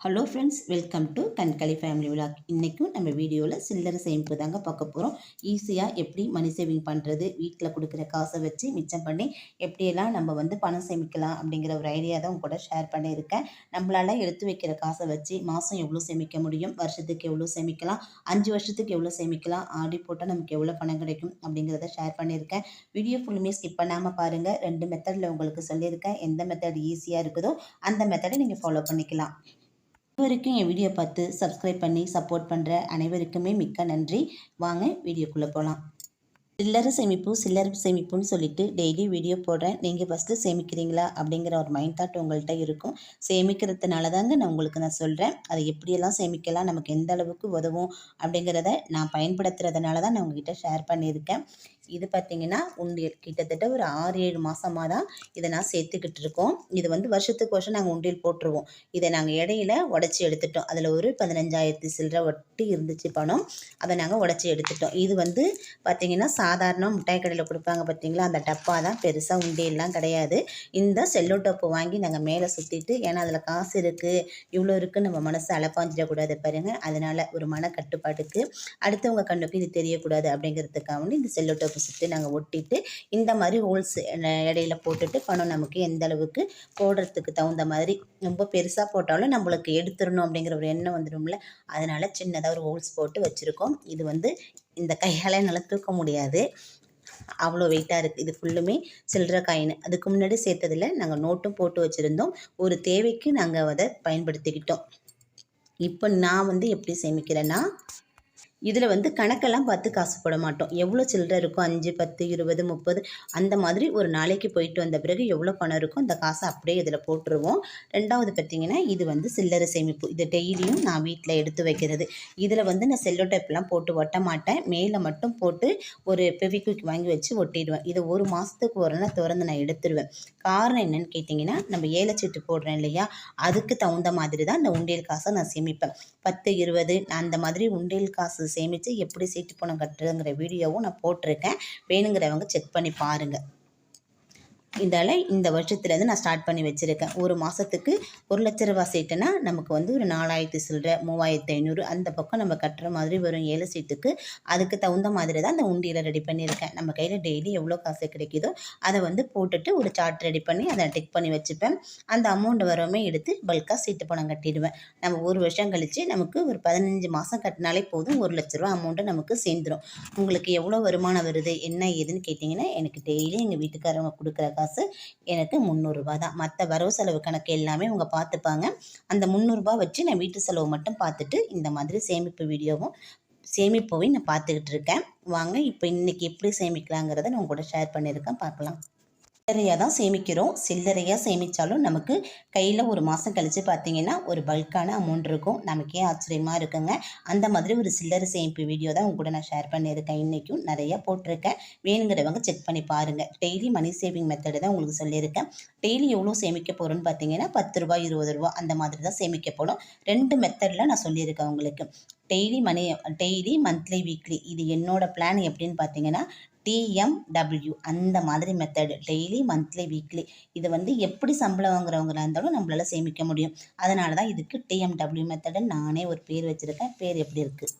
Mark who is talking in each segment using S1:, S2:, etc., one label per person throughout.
S1: Hello friends welcome to கண்களி family விழா இன்றைக்கும் நம்ம வீடியோவில் சில்லறை சேமிப்பு தாங்க பார்க்க போகிறோம் ஈஸியாக எப்படி மணி சேவிங் பண்ணுறது வீட்டில் கொடுக்குற காசை வச்சு மிச்சம் பண்ணி எப்படியெல்லாம் நம்ம வந்து பணம் சேமிக்கலாம் அப்படிங்கிற ஒரு ஐடியா தான் உங்க கூட ஷேர் பண்ணியிருக்கேன். நம்மளால் எடுத்து வைக்கிற காசை வச்சு மாதம் எவ்வளோ சேமிக்க முடியும் வருஷத்துக்கு எவ்வளோ சேமிக்கலாம் அஞ்சு வருஷத்துக்கு எவ்வளோ சேமிக்கலாம் ஆடி போட்டால் நமக்கு எவ்வளோ பணம் கிடைக்கும் அப்படிங்கிறத ஷேர் பண்ணியிருக்கேன். வீடியோ ஃபுல்லுமே ஸ்கிப் பண்ணாமல் பாருங்கள் ரெண்டு மெத்தடில் உங்களுக்கு சொல்லியிருக்கேன். எந்த மெத்தட் ஈஸியாக இருக்குதோ அந்த மெத்தடை நீங்கள் ஃபாலோ பண்ணிக்கலாம். இதுவரைக்கும் என் வீடியோ பார்த்து சப்ஸ்கிரைப் பண்ணி சப்போர்ட் பண்ணுற அனைவருக்குமே மிக்க நன்றி. வாங்க வீடியோக்குள்ளே போகலாம் சில்லறை சேமிப்பு சில்லறை சேமிப்புன்னு சொல்லிட்டு டெய்லி வீடியோ போடுறேன். நீங்கள் ஃபஸ்ட்டு சேமிக்கிறீங்களா? அப்படிங்கிற ஒரு மைண்ட் தாட் உங்கள்கிட்ட இருக்கும். சேமிக்கிறதுனால தாங்க நான் உங்களுக்கு நான் சொல்கிறேன் அதை எப்படியெல்லாம் சேமிக்கலாம் நமக்கு எந்த அளவுக்கு உதவும் அப்படிங்கிறத நான் பயன்படுத்துறதுனால தான் நான் உங்ககிட்ட ஷேர் பண்ணியிருக்கேன். இது பார்த்திங்கன்னா உண்டியல். கிட்டத்தட்ட ஒரு ஆறு ஏழு மாதமாக தான் இதை நான் சேர்த்துக்கிட்டு இருக்கோம். இது வந்து வருஷத்துக்கு வருஷம் நாங்கள் உண்டியல் போட்டுருவோம். இதை நாங்கள் இடையில உடச்சி எடுத்துட்டோம். அதில் ஒரு பதினஞ்சாயிரத்தி சில்லற ஒட்டி இருந்துச்சு பணம். அதை நாங்கள் உடச்சி எடுத்துட்டோம். இது வந்து பார்த்திங்கன்னா சாதாரண மிட்டாய் கடையில் கொடுப்பாங்க பார்த்தீங்களா அந்த டப்பா தான். பெருசாக உண்டியல்லாம் கிடையாது. இந்த செல்லோ டப்பு வாங்கி நாங்கள் மேலே சுற்றிட்டு ஏன்னா அதில் காசு இருக்குது இவ்வளோ இருக்குது நம்ம மனசு அலப்பாஞ்சிடக்கூடாது பாருங்கள் அதனால் ஒரு மன கட்டுப்பாட்டுக்கு அடுத்தவங்க கண்ணுக்கு இது தெரியக்கூடாது அப்படிங்கிறதுக்காக இந்த செல்லோ டப்பு சுற்றி நாங்கள் ஒட்டிட்டு இந்த மாதிரி ஹோல்ஸ் இடையில போட்டுட்டு பணம் நமக்கு எந்த அளவுக்கு போடுறதுக்கு தகுந்த மாதிரி ரொம்ப பெருசாக போட்டாலும் நம்மளுக்கு எடுத்துடணும் அப்படிங்கிற ஒரு எண்ணம் வந்துடும்ல. அதனால் சின்னதாக ஒரு ஹோல்ஸ் போட்டு வச்சுருக்கோம். இது வந்து இந்த கையால் என்னால் தூக்க முடியாது. அவ்வளோ வெயிட்டாக இருக்குது இது ஃபுல்லுமே சில்லற காயின் அதுக்கு முன்னாடி சேர்த்ததில் நாங்கள் நோட்டும் போட்டு வச்சுருந்தோம். ஒரு தேவைக்கு நாங்கள் அதை பயன்படுத்திக்கிட்டோம். இப்போ நான் வந்து எப்படி சேமிக்கிறேன்னா இதில் வந்து கணக்கெல்லாம் பார்த்து காசு போட மாட்டோம். எவ்வளோ சில்லறை இருக்கும் அஞ்சு பத்து இருபது முப்பது அந்த மாதிரி ஒரு நாளைக்கு போயிட்டு வந்த பிறகு எவ்வளோ பணம் இருக்கோ அந்த காசை அப்படியே இதில் போட்டுருவோம். ரெண்டாவது பார்த்திங்கன்னா இது வந்து சில்லறை சேமிப்பு. இது டெய்லியும் நான் வீட்டில் எடுத்து வைக்கிறது. இதில் வந்து நான் செல்லோ டைப்லாம் போட்டு ஒட்ட மாட்டேன். மேலே மட்டும் போட்டு ஒரு பெவிக்விக் வாங்கி வச்சு ஒட்டிடுவேன். இதை ஒரு மாதத்துக்கு ஒரு நாள் திறந்து நான் எடுத்துருவேன். காரணம் என்னென்னு கேட்டிங்கன்னா நம்ம ஏலச்சீட்டு போடுறேன் இல்லையா அதுக்கு தகுந்த மாதிரி தான் இந்த உண்டியல் காசை நான் சேமிப்பேன். பத்து இருபது அந்த மாதிரி உண்டியல் காசு சேமித்து எப்படி சீட்டு பணம் கட்டுறதுங்கிற வீடியோவும் நான் போட்டிருக்கேன். வேணுங்கிறவங்க செக் பண்ணி பாருங்கள் இதால் இந்த வருஷத்துலேருந்து நான் ஸ்டார்ட் பண்ணி வச்சுருக்கேன். ஒரு மாதத்துக்கு ஒரு லட்ச ரூபா சீட்டுனா நமக்கு வந்து ஒரு நாலாயிரத்து சில்லற மூவாயிரத்து ஐநூறு அந்த பக்கம் நம்ம கட்டுற மாதிரி வரும் ஏழு சீட்டுக்கு. அதுக்கு தகுந்த மாதிரி தான் அந்த உண்டியில் ரெடி பண்ணியிருக்கேன். நம்ம கையில் டெய்லி எவ்வளோ காசு கிடைக்குதோ அதை வந்து போட்டுட்டு ஒரு சார்ட் ரெடி பண்ணி அதை டிக் பண்ணி வச்சுப்பேன். அந்த அமௌண்ட் வரவுமே எடுத்து பல்காக சீட்டு பணம் கட்டிடுவேன். நம்ம ஒரு வருஷம் கழித்து நமக்கு ஒரு பதினஞ்சு மாதம் கட்டினாலே போதும். ஒரு லட்ச ரூபா அமௌண்ட்டு நமக்கு சேர்ந்துடும் உங்களுக்கு எவ்வளோ வருமானம் வருது என்ன ஏதுன்னு கேட்டிங்கன்னா எனக்கு டெய்லி எங்கள் வீட்டுக்காரவங்க கொடுக்குற காசு எனக்கு முந்நூறுரூபா தான். மற்ற வரவு செலவு கணக்கு எல்லாமே அவங்க பார்த்துப்பாங்க அந்த முந்நூறுரூபா வச்சு நான் வீட்டு செலவு மட்டும் பார்த்துட்டு இந்த மாதிரி சேமிப்பு வீடியோவும் சேமிப்பையும் நான் பார்த்துக்கிட்டு இருக்கேன். வாங்க இப்போ இன்றைக்கி எப்படி சேமிக்கலாங்கிறத நான் கூட ஷேர் பண்ணியிருக்கேன். பார்க்கலாம். சில்லறையாக தான் சேமிக்கிறோம். சில்லறையாக சேமித்தாலும் நமக்கு கையில் ஒரு மாதம் கழித்து பார்த்தீங்கன்னா ஒரு பல்கான அமௌண்ட் இருக்கும். நமக்கே ஆச்சரியமாக இருக்குங்க. அந்த மாதிரி ஒரு சில்லறை சேமிப்பு வீடியோ தான் உங்க கூட நான் ஷேர் பண்ணியிருக்கேன். இன்றைக்கும் நிறையா போட்டிருக்கேன். வேணுங்கிறவங்க செக் பண்ணி பாருங்கள் டெய்லி மணி சேவிங் மெத்தடு தான் உங்களுக்கு சொல்லியிருக்கேன். டெய்லி எவ்வளோ சேமிக்க போகிறோன்னு பார்த்தீங்கன்னா பத்து ரூபா இருபது ரூபா அந்த மாதிரி தான் சேமிக்க போகிறோம் ரெண்டு மெத்தடில் நான் சொல்லியிருக்கேன் உங்களுக்கு. Daily money daily monthly weekly இது என்னோடய பிளான் எப்படின்னு பார்த்தீங்கன்னா டிஎம்டபிள்யூ அந்த மாதிரி மெத்தடு டெய்லி மந்த்லி வீக்லி இது வந்து எப்படி சம்பளம் வாங்குறவங்களா இருந்தாலும் நம்மளால் சேமிக்க முடியும். அதனால தான் இதுக்கு டிஎம்டபிள்யூ மெத்தடு நானே ஒரு பேர் வச்சுருக்கேன். பேர் எப்படி இருக்குது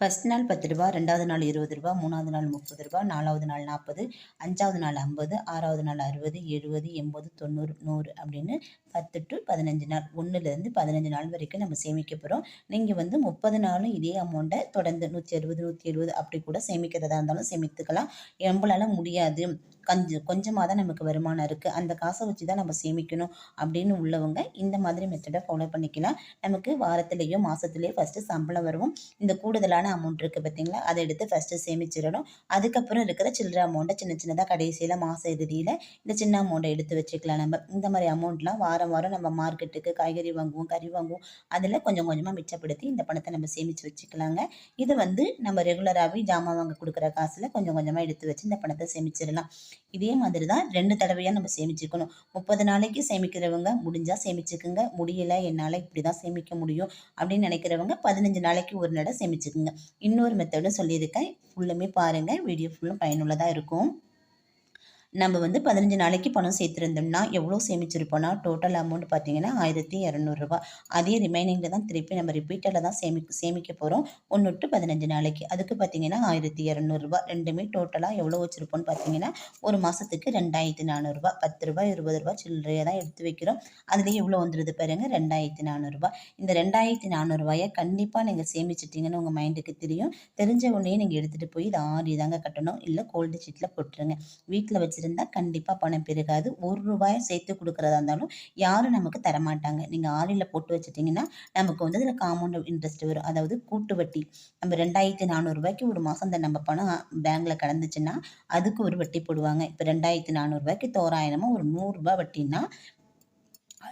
S1: ஃபஸ்ட் நாள் பத்து ரூபா ரெண்டாவது நாள் இருபது ரூபா மூணாவது நாள் முப்பது ரூபா நாலாவது நாள் நாற்பது அஞ்சாவது நாள் ஐம்பது ஆறாவது நாள் அறுபது எழுபது எண்பது தொண்ணூறு நூறு அப்படின்னு பத்து டு பதினஞ்சு நாள். ஒன்றுலேருந்து பதினஞ்சு நாள் வரைக்கும் நம்ம சேமிக்க போகிறோம் நீங்கள் வந்து முப்பது நாளும் இதே அமௌண்ட்டை தொடர்ந்து நூற்றி அறுபது நூற்றி எழுபது அப்படி கூட சேமிக்கிறதா இருந்தாலும் சேமித்துக்கலாம். நம்மளால் முடியாது. கொஞ்சம் கொஞ்சமாக தான் நமக்கு வருமானம் இருக்குது அந்த காசை வச்சு தான் நம்ம சேமிக்கணும் அப்படின்னு உள்ளவங்க இந்த மாதிரி மெத்தடை ஃபாலோ பண்ணிக்கலாம். நமக்கு வாரத்துலேயோ மாதத்துலேயோ ஃபஸ்ட்டு சம்பளம் வருவோம் இந்த கூடுதலான அமௌண்ட் இருக்குது பார்த்தீங்களா? அதை எடுத்து ஃபஸ்ட்டு சேமிச்சிடணும். அதுக்கப்புறம் இருக்கிற சில்லற அமௌண்ட்டை சின்ன சின்னதாக கடைசியில் மாத இறுதியில் இந்த சின்ன அமௌண்ட்டை எடுத்து வச்சுக்கலாம் நம்ம. இந்த மாதிரி அமௌண்ட்லாம் வாரம் வாரம் நம்ம மார்க்கெட்டுக்கு காய்கறி வாங்குவோம் கறி வாங்குவோம். அதில் கொஞ்சம் கொஞ்சமாக மிச்சப்படுத்தி இந்த பணத்தை நம்ம சேமித்து வச்சுக்கலாங்க. இது வந்து நம்ம ரெகுலராகவே ஜாமான் வாங்க கொடுக்குற காசில் கொஞ்சம் கொஞ்சமாக எடுத்து வச்சு இந்த பணத்தை சேமிச்சிடலாம். இதே மாதிரி தான் ரெண்டு தடவையாக நம்ம சேமிச்சுக்கணும் முப்பது நாளைக்கு சேமிக்கிறவங்க முடிஞ்சால் சேமிச்சுக்குங்க. முடியலை என்னால் இப்படி தான் சேமிக்க முடியும் அப்படின்னு நினைக்கிறவங்க பதினஞ்சு நாளைக்கு ஒரு நட சேமிச்சுக்குங்க. இன்னொரு மெத்தடும் சொல்லியிருக்கேன். ஃபுல்லுமே பாருங்கள் வீடியோ ஃபுல்லும் பயனுள்ளதாக இருக்கும். நம்ம வந்து பதினஞ்சு நாளைக்கு பணம் சேர்த்துருந்தோம்னா எவ்வளோ சேமிச்சிருப்போம்னா டோட்டல் அமௌண்ட் பார்த்தீங்கன்னா ஆயிரத்தி இரநூறுபா அதே ரிமைனிங்கில் தான் திருப்பி நம்ம ரிப்பீட்டரில் தான் சேமி சேமிக்க போகிறோம் ஒன்று டு பதினஞ்சு நாளைக்கு. அதுக்கு பார்த்தீங்கன்னா ஆயிரத்தி இரநூறுபா ரெண்டுமே டோட்டலாக எவ்வளோ வச்சுருப்போம்னு பார்த்தீங்கன்னா ஒரு மாதத்துக்கு ரெண்டாயிரத்தி நானூறுரூபா பத்து ரூபாய் இருபது ரூபா சில்லறையாக தான் எடுத்து வைக்கிறோம். அதுலேயே எவ்வளோ வந்துடுது பாருங்க ரெண்டாயிரத்தி நானூறுரூபா இந்த ரெண்டாயிரத்தி நானூறுரூவாயை கண்டிப்பாக நீங்கள் சேமிச்சிட்டிங்கன்னு உங்கள் மைண்டுக்கு தெரியும். தெரிஞ்ச உடனே நீங்கள் எடுத்துகிட்டு போய் இதை ஆடி தாங்க கட்டணும். இல்லை கோல்டு ஷீட்டில் போட்டுருங்க. வீட்டில் வச்சு வச்சுருந்தா கண்டிப்பாக பணம் பெருகாது. ஒரு ரூபாயை சேர்த்து கொடுக்குறதா இருந்தாலும் யாரும் நமக்கு தரமாட்டாங்க. நீங்கள் ஆடியில் போட்டு வச்சிட்டிங்கன்னா நமக்கு வந்து அதில் காம்பவுண்ட் இன்ட்ரெஸ்ட் வரும். அதாவது கூட்டு வட்டி. நம்ம ரெண்டாயிரத்தி நானூறுரூவாய்க்கு ஒரு மாதம் அந்த நம்ம பணம் பேங்க்கில் கடந்துச்சுன்னா அதுக்கு ஒரு வட்டி போடுவாங்க. இப்போ ரெண்டாயிரத்தி நானூறுரூவாய்க்கு தோராயமாக ஒரு நூறுரூபா வட்டின்னா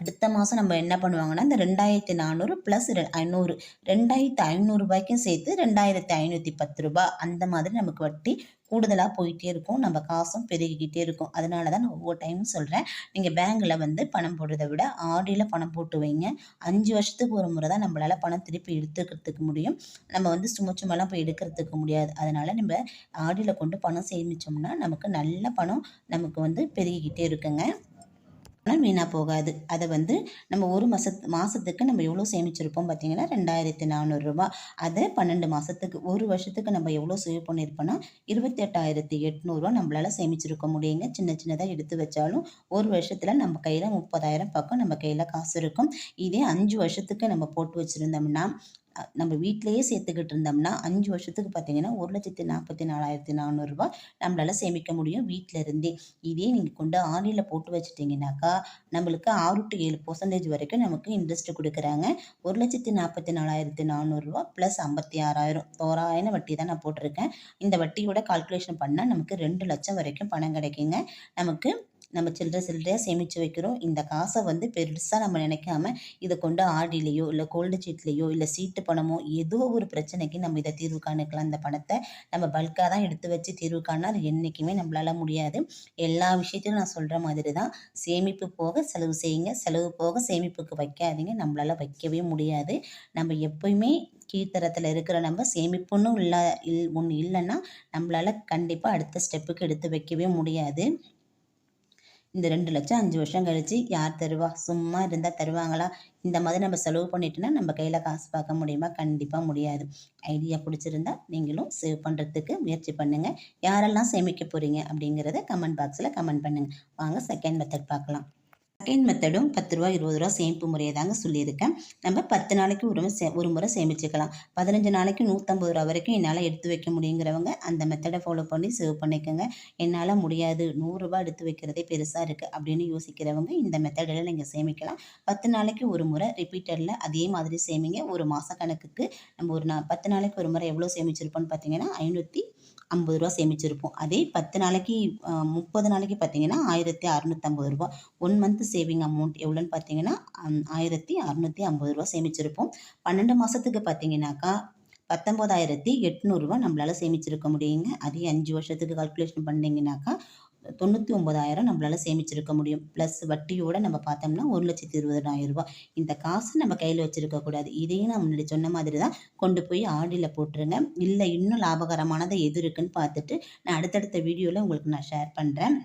S1: அடுத்த மாதம் நம்ம என்ன பண்ணுவாங்கன்னா இந்த ரெண்டாயிரத்தி நானூறு ப்ளஸ் ஐநூறு ரெண்டாயிரத்தி ஐநூறுரூபாய்க்கும் சேர்த்து ரெண்டாயிரத்தி ஐநூற்றி பத்து ரூபாய் அந்த மாதிரி நமக்கு வட்டி கூடுதலாக போயிட்டே இருக்கும். நம்ம காசும் பெருகிக்கிட்டே இருக்கும். அதனால தான் நான் ஒவ்வொரு டைமும் சொல்கிறேன் நீங்கள் பேங்க்கில் வந்து பணம் போடுறதை விட ஆடியில் பணம் போட்டு வைங்க. அஞ்சு வருஷத்துக்கு ஒரு முறை தான் நம்மளால் பணம் திருப்பி எடுத்துக்கிறதுக்கு முடியும். நம்ம வந்து சும்மா சும்மாலாம் போய் எடுக்கிறதுக்கு முடியாது. அதனால் நம்ம ஆடியில் கொண்டு பணம் சேமித்தோம்னா நமக்கு நல்ல பணம் நமக்கு வந்து பெருகிக்கிட்டே இருக்குங்க. ஆனால் வீணாக போகாது. அதை வந்து நம்ம ஒரு மாதத்து மாதத்துக்கு நம்ம எவ்வளோ சேமிச்சிருப்போம் பார்த்தீங்கன்னா ரெண்டாயிரத்தி நானூறுரூபா அதை பன்னெண்டு மாதத்துக்கு ஒரு வருஷத்துக்கு நம்ம எவ்வளோ சேவ் பண்ணியிருப்போம்னா இருபத்தெட்டாயிரத்தி எட்நூறுரூவா நம்மளால் சேமிச்சிருக்க முடியுங்க. சின்ன சின்னதாக எடுத்து வச்சாலும் ஒரு வருஷத்தில் நம்ம கையில் முப்பதாயிரம் பக்கம் நம்ம கையில் காசு இருக்கும். இதே அஞ்சு வருஷத்துக்கு நம்ம போட்டு வச்சுருந்தோம்னா நம்ம வீட்டிலையே சேர்த்துக்கிட்டு இருந்தோம்னா அஞ்சு வருஷத்துக்கு பார்த்தீங்கன்னா ஒரு லட்சத்தி நாற்பத்தி நாலாயிரத்தி நானூறுரூவா நம்மளால் சேமிக்க முடியும் வீட்டில் இருந்தே. இதே நீங்கள் கொண்டு ஆன்லைனில் போட்டு வச்சுட்டிங்கனாக்கா நம்மளுக்கு ஆறு டு ஏழு பர்சன்டேஜ் வரைக்கும் நமக்கு இன்ட்ரெஸ்ட் கொடுக்குறாங்க. ஒரு லட்சத்தி நாற்பத்தி நாலாயிரத்தி நானூறுரூவா ப்ளஸ் ஐம்பத்தி ஆறாயிரம். தோராயிரம் வட்டி தான் நான் போட்டிருக்கேன். இந்த வட்டியோட கால்குலேஷன் பண்ணால் நமக்கு ரெண்டு லட்சம் வரைக்கும் பணம் கிடைக்குங்க. நமக்கு நம்ம சில்லற சில்லறையாக சேமித்து வைக்கிறோம். இந்த காசை வந்து பெருசாக நம்ம நினைக்காம இதை கொண்டு ஆடிலேயோ இல்லை கோல்டு சீட்லேயோ இல்லை சீட்டு பணமோ ஏதோ ஒரு பிரச்சனைக்கு நம்ம இதை தீர்வு காணிக்கலாம். இந்த பணத்தை நம்ம பல்காக தான் எடுத்து வச்சு தீர்வு காணால் அது என்றைக்குமே நம்மளால் முடியாது. எல்லா விஷயத்தையும் நான் சொல்கிற மாதிரி தான் சேமிப்பு போக செலவு செய்யுங்க. செலவு போக சேமிப்புக்கு வைக்காதீங்க. நம்மளால் வைக்கவே முடியாது. நம்ம எப்பயுமே கீழ்த்தரத்தில் இருக்கிற நம்ம சேமிப்புன்னு இல்லை இல் ஒன்று இல்லைன்னா நம்மளால் கண்டிப்பாக அடுத்த ஸ்டெப்புக்கு எடுத்து வைக்கவே முடியாது. இந்த ரெண்டு லட்சம் அஞ்சு வருஷம் கழித்து யார் தருவா? சும்மா இருந்தால் தருவாங்களா? இந்த மாதிரி நம்ம செலவு பண்ணிட்டோன்னா நம்ம கையில் காசு பார்க்க முடியுமா? கண்டிப்பாக முடியாது. ஐடியா பிடிச்சிருந்தா நீங்களும் சேவ் பண்ணுறதுக்கு முயற்சி பண்ணுங்கள் யாரெல்லாம் சேமிக்க போகிறீங்க அப்படிங்கிறத கமெண்ட் பாக்ஸில் கமெண்ட் பண்ணுங்கள் வாங்க செகண்ட் மெத்தட் பார்க்கலாம். செகண்ட் மெத்தடும் பத்து ரூபா இருபது ரூபா சேமிப்பு முறையை தாங்க சொல்லியிருக்கேன். நம்ம பத்து நாளைக்கு ஒரு சே ஒரு முறை சேமிச்சுக்கலாம். பதினஞ்சு நாளைக்கு நூற்றம்பது ரூபா வரைக்கும் என்னால் எடுத்து வைக்க முடியுங்கிறவங்க அந்த மெத்தடை ஃபாலோ பண்ணி சேவ் பண்ணிக்கோங்க. என்னால் முடியாது நூறுரூபா எடுத்து வைக்கிறதே பெருசாக இருக்குது அப்படின்னு யோசிக்கிறவங்க இந்த மெத்தடில் நீங்கள் சேமிக்கலாம். பத்து நாளைக்கு ஒரு முறை ரிப்பீட்டரில் அதே மாதிரி சேமிங்க. ஒரு மாத கணக்குக்கு நம்ம ஒரு நா பத்து நாளைக்கு ஒரு முறை எவ்வளோ சேமிச்சிருப்போம்னு பார்த்தீங்கன்னா ஐநூற்றி ஐம்பது ரூபா சேமிச்சிருப்போம். அதே பத்து நாளைக்கு முப்பது நாளைக்கு பார்த்தீங்கன்னா ஆயிரத்தி அறநூற்றம்பது ரூபா. ஒன் மந்த் சேவிங் அமௌண்ட் எவ்வளோன்னு பார்த்தீங்கன்னா ஆயிரத்தி அறநூற்றி ஐம்பது ரூபா சேமிச்சிருப்போம். பன்னெண்டு மாதத்துக்கு பார்த்தீங்கன்னாக்கா பத்தொம்போதாயிரத்தி எட்நூறுரூவா நம்மளால் சேமிச்சிருக்க முடியுங்க. அதே அஞ்சு வருஷத்துக்கு கால்குலேஷன் பண்ணிங்கனாக்கா தொண்ணூற்றி ஒம்பதாயிரம் நம்மளால் சேமிச்சிருக்க முடியும். ப்ளஸ் வட்டியோடு நம்ம பார்த்தோம்னா ஒரு லட்சத்தி இருபதாயிரம் ரூபாய். இந்த காசு நம்ம கையில் வச்சுருக்கக்கூடாது இதையும் நான் முன்னாடி சொன்ன மாதிரி தான் கொண்டு போய் ஆடியில் போட்டுருங்க. இல்லை இன்னும் லாபகரமானதை எது இருக்குன்னு பார்த்துட்டு நான் அடுத்தடுத்த வீடியோவில் உங்களுக்கு நான் ஷேர் பண்ணுறேன்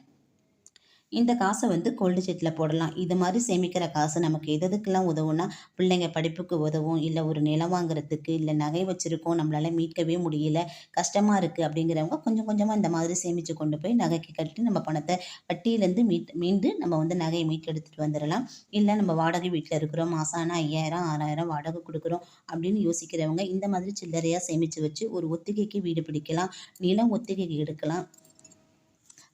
S1: இந்த காசை வந்து கோல்டு செட்டில் போடலாம். இது மாதிரி சேமிக்கிற காசு நமக்கு எது எதுக்கெல்லாம் உதவும்னா பிள்ளைங்க படிப்புக்கு உதவும் இல்லை ஒரு நிலம் வாங்குறதுக்கு இல்லை நகை வச்சுருக்கோம் நம்மளால் மீட்கவே முடியல கஷ்டமாக இருக்குது அப்படிங்கிறவங்க கொஞ்சம் கொஞ்சமாக இந்த மாதிரி சேமித்து கொண்டு போய் நகைக்கு கட்டி நம்ம பணத்தை வட்டியிலேருந்து மீட் மீண்டு நம்ம வந்து நகையை மீட்டு எடுத்துகிட்டு வந்துடலாம். இல்லை நம்ம வாடகை வீட்டில் இருக்கிறோம் மாதம் ஆனால் ஐயாயிரம் ஆறாயிரம் வாடகை கொடுக்குறோம் அப்படின்னு யோசிக்கிறவங்க இந்த மாதிரி சில்லறையாக சேமித்து வச்சு ஒரு ஒத்திகைக்கு வீடு பிடிக்கலாம் நிலம் ஒத்திகைக்கு எடுக்கலாம்.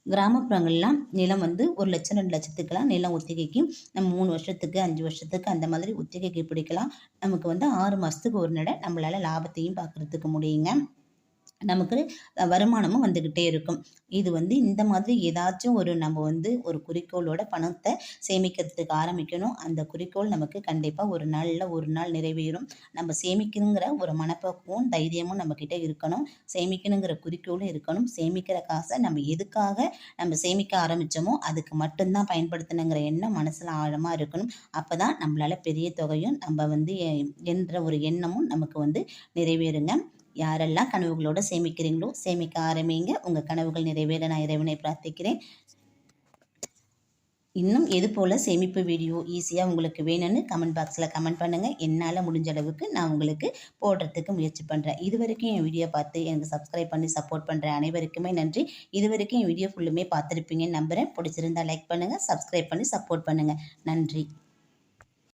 S1: கிராமப்புறங்கள்லாம் நிலம் வந்து ஒரு லட்சம் ரெண்டு லட்சத்துக்கெல்லாம் நிலம் ஒத்திகைக்கு நம்ம மூணு வருஷத்துக்கு அஞ்சு வருஷத்துக்கு அந்த மாதிரி ஒத்திகைக்கு பிடிக்கலாம். நமக்கு வந்து ஆறு மாதத்துக்கு ஒரு நட நம்மளால் லாபத்தையும் பார்க்குறதுக்கு முடியுங்க. நமக்கு வருமானமும் வந்துக்கிட்டே இருக்கும். இது வந்து இந்த மாதிரி ஏதாச்சும் ஒரு நம்ம வந்து ஒரு குறிக்கோளோட பணத்தை சேமிக்கிறதுக்கு ஆரம்பிக்கணும். அந்த குறிக்கோள் நமக்கு கண்டிப்பாக ஒரு நாளில் ஒரு நாள் நிறைவேறும். நம்ம சேமிக்கணுங்கிற ஒரு மனப்பக்குவம் தைரியமும் நம்மக்கிட்ட இருக்கணும். சேமிக்கணுங்கிற குறிக்கோளும் இருக்கணும். சேமிக்கிற காசை நம்ம எதுக்காக நம்ம சேமிக்க ஆரம்பித்தோமோ அதுக்கு மட்டும்தான் பயன்படுத்தணுங்கிற எண்ணம் மனசில் ஆழமாக இருக்கணும். அப்போ தான் நம்மளால் பெரிய தொகையும் நம்ம வந்து என்ற ஒரு எண்ணமும் நமக்கு வந்து நிறைவேறுங்க. யாரெல்லாம் கனவுகளோடு சேமிக்கிறீங்களோ சேமிக்க ஆரம்பிங்க. உங்கள் கனவுகள் நிறைவேற நான் இறைவனை பிரார்த்திக்கிறேன். இன்னும் எது போல் சேமிப்பு வீடியோ ஈஸியாக உங்களுக்கு வேணும்னு கமெண்ட் பாக்ஸில் கமெண்ட் பண்ணுங்கள் என்னால் முடிஞ்ச அளவுக்கு நான் உங்களுக்கு போடுறதுக்கு முயற்சி பண்ணுறேன் இது வரைக்கும் என் வீடியோ பார்த்து எனக்கு சப்ஸ்கிரைப் பண்ணி சப்போர்ட் பண்ணுற அனைவருக்குமே நன்றி. இது வரைக்கும் என் வீடியோ ஃபுல்லுமே பார்த்துருப்பீங்கன்னு நம்புகிறேன் பிடிச்சிருந்தா லைக் பண்ணுங்கள் சப்ஸ்கிரைப் பண்ணி சப்போர்ட் பண்ணுங்கள் நன்றி.